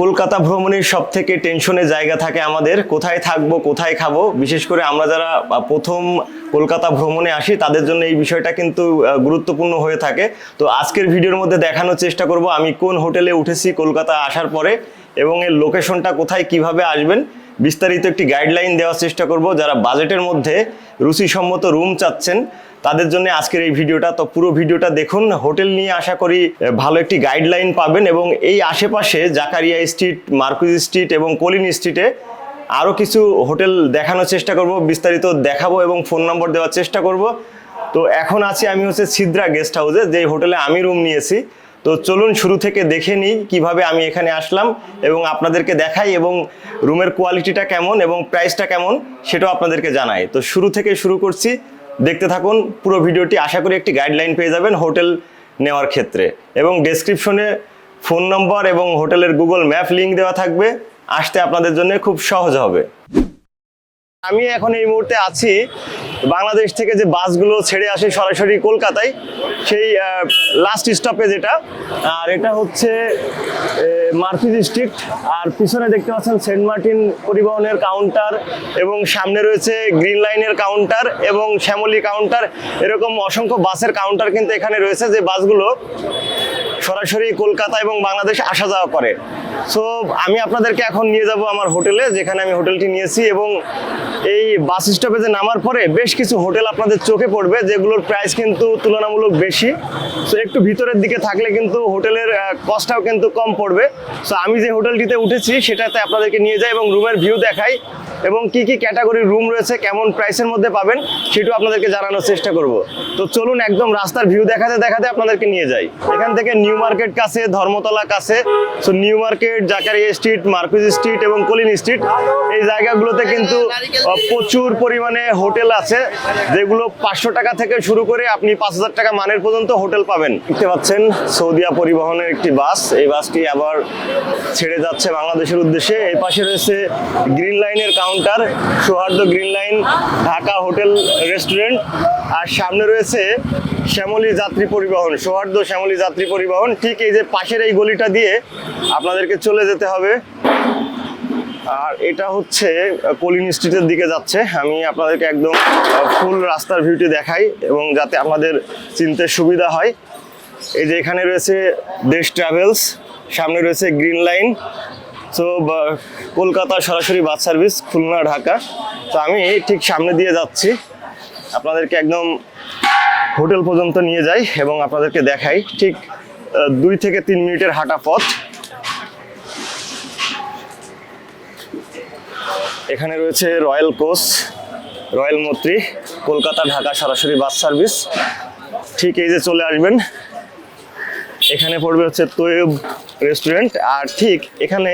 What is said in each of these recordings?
কলকাতা ভ্রমণের সব থেকে টেনশনের জায়গা থাকে আমাদের। কোথায় থাকব, কোথায় খাব? বিশেষ করে আমরা যারা প্রথম কলকাতা ভ্রমণে আসি, তাদের জন্য এই বিষয়টা কিন্তু গুরুত্বপূর্ণ হয়ে থাকে। তো আজকের ভিডিওর মধ্যে দেখানোর চেষ্টা করব, আমি কোন হোটেলে উঠেছি কলকাতা আসার পরে এবং এর লোকেশনটা কোথায়, কীভাবে আসবেন। বিস্তারিত একটি গাইডলাইন দেওয়ার চেষ্টা করব। যারা বাজেটের মধ্যে রুচিসম্মত রুম চাচ্ছেন, তাদের জন্য আজকের এই ভিডিওটা, তো পুরো ভিডিওটা দেখুন। হোটেল নিয়ে আশা করি ভালো একটি গাইডলাইন পাবেন এবং এই আশেপাশে জাকারিয়া স্ট্রিট মার্কুজ স্ট্রিট এবং কলিন স্ট্রিটে আরও কিছু হোটেল দেখানোর চেষ্টা করব, বিস্তারিত দেখাবো এবং ফোন নম্বর দেওয়ার চেষ্টা করব। তো এখন আছি, আমি হচ্ছে সিদ্রা গেস্ট হাউসে যে হোটেলে আমি রুম নিয়েছি। তো চলুন শুরু থেকে দেখে নিই কীভাবে আমি এখানে আসলাম এবং আপনাদেরকে দেখাই এবং রুমের কোয়ালিটিটা কেমন এবং প্রাইসটা কেমন সেটাও আপনাদেরকে জানাই। তো শুরু থেকে শুরু করছি। দেখতে থাকুন, পুরো ভিডিওটি আশা করি একটি গাইডলাইন পেয়ে যাবেন হোটেল নেওয়ার ক্ষেত্রে এবং ডেসক্রিপশনে ফোন নম্বর এবং হোটেলের গুগল ম্যাপ লিঙ্ক দেওয়া থাকবে। আসতে আপনাদের জন্য খুব সহজ হবে। আমি এখন এই মুহূর্তে আছি বাংলাদেশ থেকে যে বাসগুলো ছেড়ে আসে সরাসরি কলকাতায়, সেই লাস্ট স্টপেজ এটা আর এটা হচ্ছে মার্ফিজ ডিস্ট্রিক্ট আর পিছনে দেখতে পাচ্ছেন সেন্ট মার্টিন পরিবহনের কাউন্টার এবং সামনে রয়েছে গ্রিন লাইনের কাউন্টার এবং শ্যামলী কাউন্টার এরকম অসংখ্য বাসের কাউন্টার কিন্তু এখানে রয়েছে যে বাসগুলো। সরাসরি কলকাতা এবং বাংলাদেশ আসা যাওয়া করে। সো আমি আপনাদেরকে এখন নিয়ে যাব আমার হোটেলে, যেখানে আমি হোটেলটি নিয়েছি এবং এই বাস স্টপেজে নামার পরে বেশ কিছু হোটেল আপনাদের চোখে পড়বে, যেগুলোর প্রাইস কিন্তু তুলনামূলক বেশি। সো একটু ভিতরের দিকে থাকলে কিন্তু হোটেলের কস্টটাও কিন্তু কম পড়বে। সো আমি যে হোটেলটিতে উঠেছি, সেটাতে আপনাদেরকে নিয়ে যাই এবং রুমের ভিউ দেখাই। এবং কি কি ক্যাটাগরির রুম রয়েছে, কেমন প্রাইসের মধ্যে পাবেন সেটাও আপনাদেরকে জানানোর চেষ্টা করব। তো চলুন একদম রাস্তার ভিউ দেখাতে দেখাতে আপনাদেরকে নিয়ে যাই। এখান থেকে নিউ মার্কেট কাছে, ধর্মতলা কাছে so new market, Zakaria street, Marquis street এবং কলিন স্ট্রিট, এই জায়গাগুলোতে কিন্তু প্রচুর পরিমাণে হোটেল আছে, যেগুলো পাঁচশো টাকা থেকে শুরু করে আপনি পাঁচ হাজার টাকা মানের পর্যন্ত হোটেল পাবেন। দেখতে পাচ্ছেন সৌদিয়া পরিবহনের একটি বাস, এই বাসটি আবার ছেড়ে যাচ্ছে বাংলাদেশের উদ্দেশ্যে। এই পাশে রয়েছে গ্রিন লাইনের কাউন্টার সৌহার্দ্য green line Dhaka hotel restaurant আর সামনে রয়েছে শ্যামলী যাত্রী পরিবহন, সৌহার্দ্য শ্যামলী যাত্রী পরিবহন। ঠিক এই যে পাশের এই গলিটা দিয়ে আপনাদেরকে চলে যেতে হবে। আর এটা হচ্ছে কলিন স্ট্রিটের দিকে যাচ্ছে। আমি আপনাদেরকে একদম ফুল রাস্তার ভিউটি দেখাই এবং যাতে আপনাদের চিনতে সুবিধা হয়। এই যে এখানে রয়েছে দেশ ট্রাভেলস সামনে রয়েছে গ্রিন লাইন তো কলকাতা সরাসরি বাস সার্ভিস, খুলনা, ঢাকা। তো আমি ঠিক সামনে দিয়ে যাচ্ছি। আপনাদেরকে একদম হোটেল পর্যন্ত নিয়ে যাই এবং আপনাদেরকে দেখাই। ঠিক দুই থেকে তিন মিনিটের হাঁটা পথ। এখানে রয়েছে রয়্যাল কোচ, রয়্যাল মৈত্রী, কলকাতা, ঢাকা সরাসরি বাস সার্ভিস। ঠিক এই যে চলে আসবেন। এখানে পড়বে হচ্ছে তৈব রেস্টুরেন্ট আর ঠিক এখানে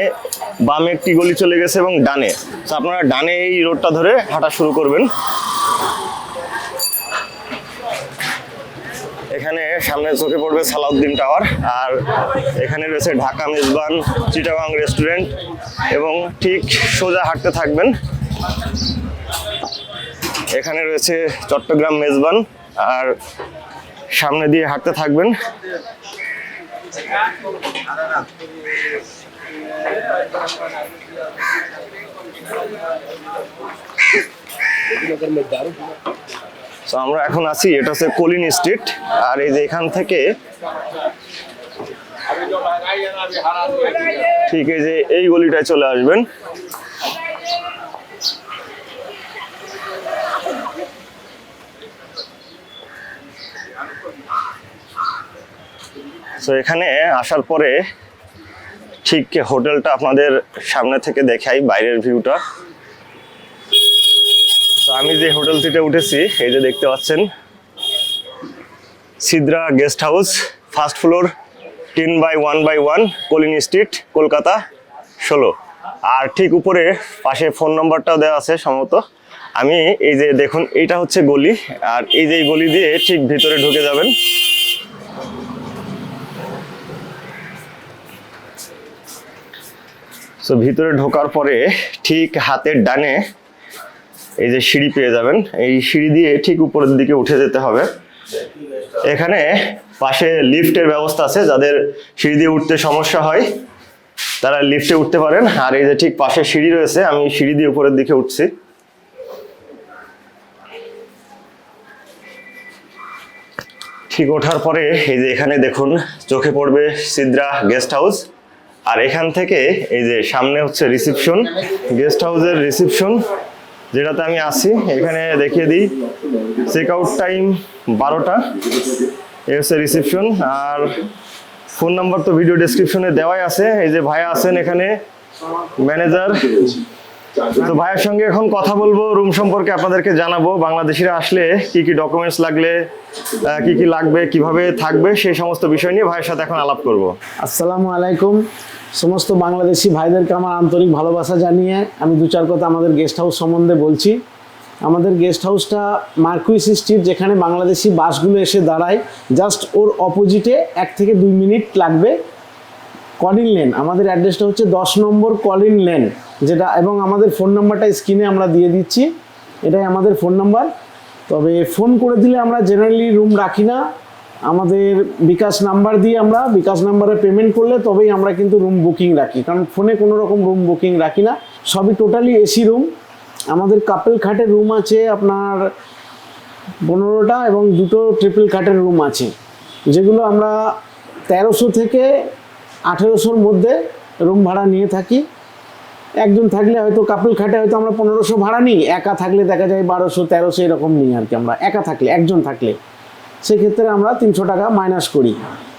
বামে একটি গলি চলে গেছে এবং ডানে। তো আপনারা ডানে এই রোডটা ধরে হাঁটা শুরু করবেন। এখানে সামনে চোখে পড়বে সালাউদ্দিন টাওয়ার আর এখানে রয়েছে ঢাকা মেজবান চিটাগাং রেস্টুরেন্ট এবং ঠিক সোজা হাঁটতে থাকবেন। এখানে রয়েছে চট্টগ্রাম মেজবান, আর সামনে দিয়ে হাঁটতে থাকবেন। তো আমরা এখন আছি, এটা হচ্ছে কলিন স্ট্রিট, আর এই যে এখান থেকে ঠিক এই যে এই গলিটায় চলে আসবেন। তো এখানে আসার পরে ঠিক হোটেলটা আপনাদের সামনে থেকে দেখাই, বাইরের ভিউটা। তো আমি যে হোটেল থেকে উঠেছি, এই যে দেখতে পাচ্ছেন, Sidra guest house, first floor ten by one by one Collin street, Kolkata, ষোলো। আর ঠিক উপরে পাশে ফোন নম্বরটাও দেওয়া আছে সম্ভবত। আমি এই যে দেখুন, এইটা হচ্ছে গলি, আর এই যে গলি দিয়ে ঠিক ভিতরে ঢুকে যাবেন। সো ভিতরে ঢোকার পরে ঠিক হাতের ডানে এই যে সিঁড়ি পেয়ে যাবেন। এই সিঁড়ি দিয়ে ঠিক উপরের দিকে উঠে যেতে হবে। এখানে পাশে লিফটের ব্যবস্থা আছে, যাদের সিঁড়ি দিয়ে উঠতে সমস্যা হয়, তারা লিফটে উঠতে পারেন। আর এই যে ঠিক পাশে সিঁড়ি রয়েছে, আমি সিঁড়ি দিয়ে উপরের দিকে উঠছি। ঠিক ওঠার পরে এই যে এখানে দেখুন, চোখে পড়বে সিদ্রা গেস্ট হাউস। আর এখান থেকে এই যে সামনে হচ্ছে রিসিপশন, গেস্ট হাউসের রিসিপশন, যেটাতে আমি আসি এখানে দেখিয়ে দিই চেক আউট টাইম বারোটা, এ হচ্ছে রিসিপশন। আর ফোন নাম্বার তো ভিডিও ডেসক্রিপশনে দেওয়াই আছে। এই যে ভাইয়া আছেন এখানে, ম্যানেজার তো ভাইয়ের সঙ্গে এখন কথা বলব রুম সম্পর্কে আপনাদেরকে জানাব, বাংলাদেশিরা আসলে কি কি ডকুমেন্টস লাগলে কি কি লাগবে, কীভাবে থাকবে, সেই সমস্ত বিষয় নিয়ে ভাইয়ের সাথে এখন আলাপ করব। আসসালামু আলাইকুম। সমস্ত বাংলাদেশি ভাইদেরকে আমার আন্তরিক ভালোবাসা জানিয়ে আমি দু চার কথা আমাদের গেস্ট হাউস সম্বন্ধে বলছি। আমাদের গেস্ট হাউসটা মার্কুইস স্ট্রিট, যেখানে বাংলাদেশি বাসগুলো এসে দাঁড়ায়। জাস্ট ওর অপোজিটে এক থেকে দুই মিনিট লাগবে। কলিন লেন, আমাদের অ্যাড্রেসটা হচ্ছে দশ নম্বর কলিন লেন। যেটা এবং আমাদের ফোন নাম্বারটা স্ক্রিনে আমরা দিয়ে দিচ্ছি। এটাই আমাদের ফোন নাম্বার। তবে ফোন করে দিলে আমরা জেনারেলি রুম রাখি না। আমাদের বিকাশ নাম্বার দিয়ে আমরা বিকাশ নাম্বারে পেমেন্ট করলে তবেই আমরা কিন্তু রুম বুকিং রাখি। কারণ ফোনে কোনো রকম রুম বুকিং রাখি না। সবই টোটালি এসি রুম আমাদের কাপেল খাটের রুম আছে আপনার পনেরোটা এবং দুটো ট্রিপল খাটের রুম আছে। যেগুলো আমরা তেরোশো থেকে আঠেরোশোর মধ্যে রুম ভাড়া নিয়ে থাকি। একজন থাকলে হয়তো কাপল খাটে হয়তো আমরা পনেরোশো ভাড়া নিই একা থাকলে দেখা যায় বারোশো তেরোশো এরকম নিই আর কি আমরা একা থাকলে একজন থাকলে। সেক্ষেত্রে আমরা তিনশো টাকা মাইনাস করি।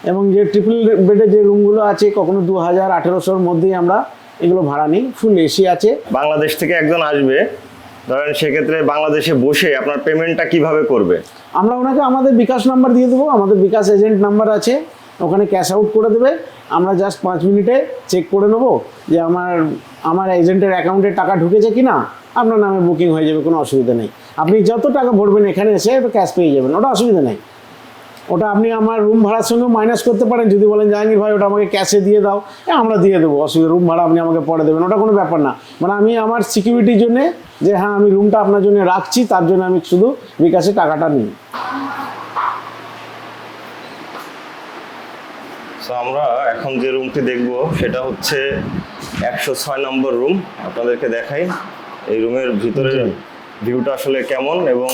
এবং যে ট্রিপল বেডের যে রুমগুলো আছে কখনো দু হাজার আঠেরোশোর মধ্যেই আমরা এগুলো ভাড়া নিই ফুল এসি আছে। বাংলাদেশ থেকে একজন আসবে ধরেন সেক্ষেত্রে বাংলাদেশে বসে আপনার পেমেন্টটা কীভাবে করবে? আমরা ওনাকে আমাদের বিকাশ নাম্বার দিয়ে দেবো আমাদের বিকাশ এজেন্ট নাম্বার আছে ওখানে ক্যাশ আউট করে দেবে। আমরা জাস্ট পাঁচ মিনিটে চেক করে নেব যে আমার আমার এজেন্টের অ্যাকাউন্টে টাকা ঢুকেছে কি না আপনার নামে বুকিং হয়ে যাবে, কোনো অসুবিধা নেই। আপনি যত টাকা ভরবেন এখানে এসে ক্যাশ পেয়ে যাবেন, ওটা অসুবিধা নেই। ওটা আপনি আমার রুম ভাড়ার সঙ্গে মাইনাস করতে পারেন, যদি বলেন জাহাঙ্গীর ভাই, ওটা আমাকে ক্যাশে দিয়ে দাও। আমরা দিয়ে দেবো, অসুবিধা রুম ভাড়া আপনি আমাকে পরে দেবেন, ওটা কোনো ব্যাপার না। মানে আমি আমার সিকিউরিটির জন্য যে হ্যাঁ আমি রুমটা আপনার জন্য রাখছি, তার জন্য আমি শুধু বিকাশে টাকাটা নিই। আমরা এখন যে রুমটি দেখব, সেটা হচ্ছে একশো ছয় নম্বর রুম আপনাদেরকে দেখাই। এই রুমের ভিতরের ভিউটা আসলে কেমন এবং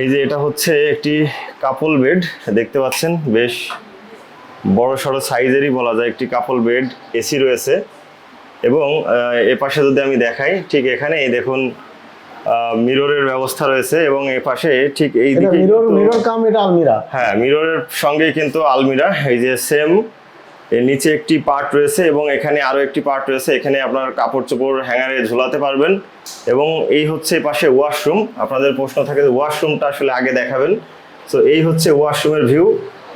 এই যে এটা হচ্ছে একটি কাপল বেড দেখতে পাচ্ছেন বেশ বড় সড়ো সাইজেরই বলা যায় একটি কাপল বেড এসি রয়েছে। এবং এ পাশে যদি আমি দেখাই ঠিক এখানে এই দেখুন মিররের ব্যবস্থা রয়েছে এবং এ পাশে ঠিক এই দিকে মিরর মিরর কাম এটা আলমিরা? হ্যাঁ মিররের সঙ্গে কিন্তু আলমিরা এই যে সেম এর নিচে একটি পার্ট রয়েছে এবং এখানে আরও একটি পার্ট রয়েছে। এখানে আপনার কাপড় চোপড় হ্যাঙ্গারে ঝোলাতে পারবেন এবং এই হচ্ছে পাশে ওয়াশরুম। আপনাদের প্রশ্ন থাকে যে ওয়াশরুমটা আসলে আগে দেখাবেন। সো এই হচ্ছে ওয়াশরুমের ভিউ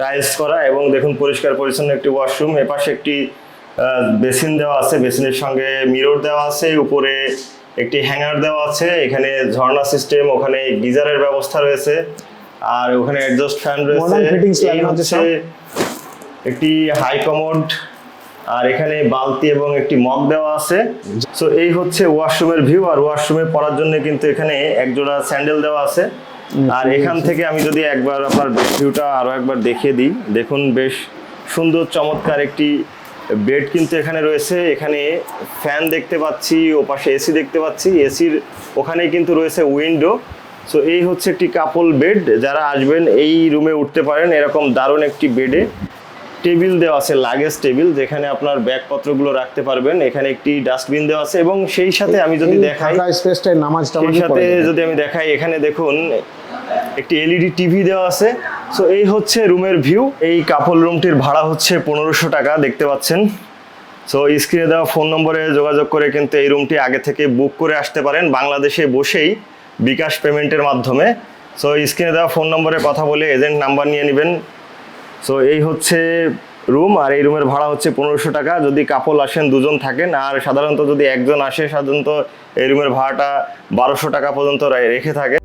টাইলস করা এবং দেখুন পরিষ্কার পরিচ্ছন্ন একটি ওয়াশরুম। এপাশে একটি বেসিন দেওয়া আছে। বেসিনের সঙ্গে মিরর দেওয়া আছে। উপরে একটি হ্যাঙ্গার দেওয়া আছে। এখানে ঝর্ণা সিস্টেম ওখানে গিজারের ব্যবস্থা রয়েছে। আর ওখানে অ্যাডজাস্ট ফ্যান রয়েছে। একটি হাই কমোড আর এখানে বালতি এবং একটি মগ দেওয়া আছে। সো এই হচ্ছে ওয়াশরুমের ভিউ আর ওয়াশরুমে পড়ার জন্য কিন্তু এখানে একজোড়া স্যান্ডেল দেওয়া আছে। আর এখান থেকে আমি যদি একবার আপনার ভিউটা আরও একবার দেখিয়ে দিই দেখুন বেশ সুন্দর চমৎকার একটি বেড কিন্তু এখানে রয়েছে। এখানে ফ্যান দেখতে পাচ্ছি ও পাশে এসি দেখতে পাচ্ছি। এসির ওখানেই কিন্তু রয়েছে উইন্ডো সো এই হচ্ছে একটি কাপল বেড যারা আসবেন এই রুমে উঠতে পারেন। এরকম দারুণ একটি বেডে টেবিল দেওয়া আছে লাগেজ টেবিল যেখানে আপনার ব্যাগপত্রগুলো রাখতে পারবেন। এখানে একটি ডাস্টবিন দেওয়া আছে এবং সেই সাথে আমি যদি দেখাই নামাজ সেই সাথে যদি আমি দেখাই এখানে দেখুন একটি এলইডি টিভি দেওয়া আছে। সো এই হচ্ছে রুমের ভিউ এই কাপল রুমটির ভাড়া হচ্ছে পনেরোশো টাকা দেখতে পাচ্ছেন। সো স্ক্রিনে দেওয়া ফোন নম্বরে যোগাযোগ করে কিন্তু এই রুমটি আগে থেকে বুক করে আসতে পারেন বাংলাদেশে বসেই বিকাশ পেমেন্টের মাধ্যমে। সো স্ক্রিনে দেওয়া ফোন নম্বরে কথা বলে এজেন্ট নাম্বার নিয়ে নেবেন। সো এই হচ্ছে রুম আর এই রুমের ভাড়া হচ্ছে পনেরোশো টাকা। যদি কাপল আসেন, দুজন থাকেন, আর সাধারণত যদি একজন আসে, সাধারণত এই রুমের ভাড়াটা বারোশো টাকা পর্যন্ত রেখে থাকে।